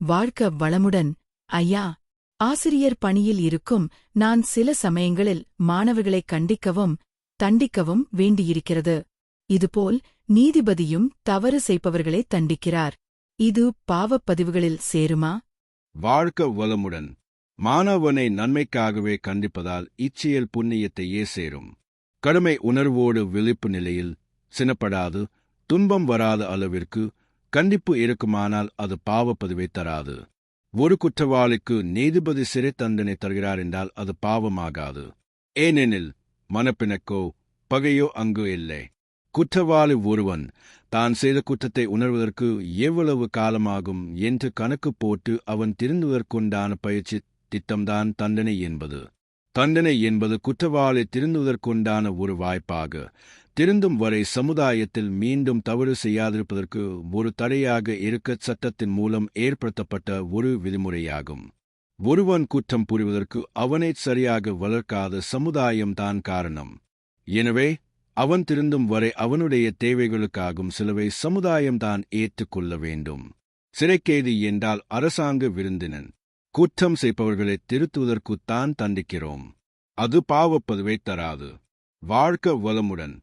வாழ்க்க வளமுடன் ஐயா ஆசிரியர் பணியில் இருக்கும் நான் சில சமயங்களில் மாணவர்களை கண்டிக்கவும் தண்டிக்கவும் வேண்டியிருக்கிறது. இதுபோல் நீதிபதியும் தவறு செய்பவர்களை தண்டிக்கிறார். இது பாவப்பதிவுகளில் சேருமா? வாழ்க்க வளமுடன் மாணவனை நன்மைக்காகவே கண்டிப்பதால் இச்செயல் புண்ணியத்தையே சேரும். கடுமை உணர்வோடு விழிப்பு நிலையில் சினப்படாது துன்பம் வராத அளவிற்கு கண்டிப்பு இருக்குமானால் அது பாவப்பதிவை தராது. ஒரு குற்றவாளிக்கு நீதிபதி சிறை தண்டனை தருகிறார் என்றால் அது பாவமாகாது. ஏனெனில் மனப்பிணக்கோ பகையோ அங்கு இல்லை. குற்றவாளி ஒருவன் தான் செய்த குற்றத்தை உணர்வதற்கு எவ்வளவு காலமாகும் என்று கணக்கு போட்டு அவன் திருந்துவதற்குண்டான பயிற்சி திட்டம்தான் தண்டனை என்பது. தண்டனை என்பது குற்றவாளி திருந்துவதற்குண்டான ஒரு வாய்ப்பாக. திருந்தும் வரை சமுதாயத்தில் மீண்டும் தவறு செய்யாதிருப்பதற்கு ஒரு தடையாக இருக்க சட்டத்தின் மூலம் ஏற்படுத்தப்பட்ட ஒரு விதிமுறையாகும். ஒருவன் குற்றம் புரிவதற்கு அவனை சரியாக வளர்க்காத சமுதாயம்தான் காரணம். எனவே அவன் திருந்தும் வரை அவனுடைய தேவைகளுக்காகும் சிலவை சமுதாயம்தான் ஏற்றுக்கொள்ள வேண்டும். சிறைக்கேதி என்றால் அரசாங்க விருந்தினன். குற்றம் செய்பவர்களை திருத்துவதற்குத்தான் தண்டிக்கிறோம். அது பாவப்பதுவை தராது. வாழ்க்க வளமுடன்.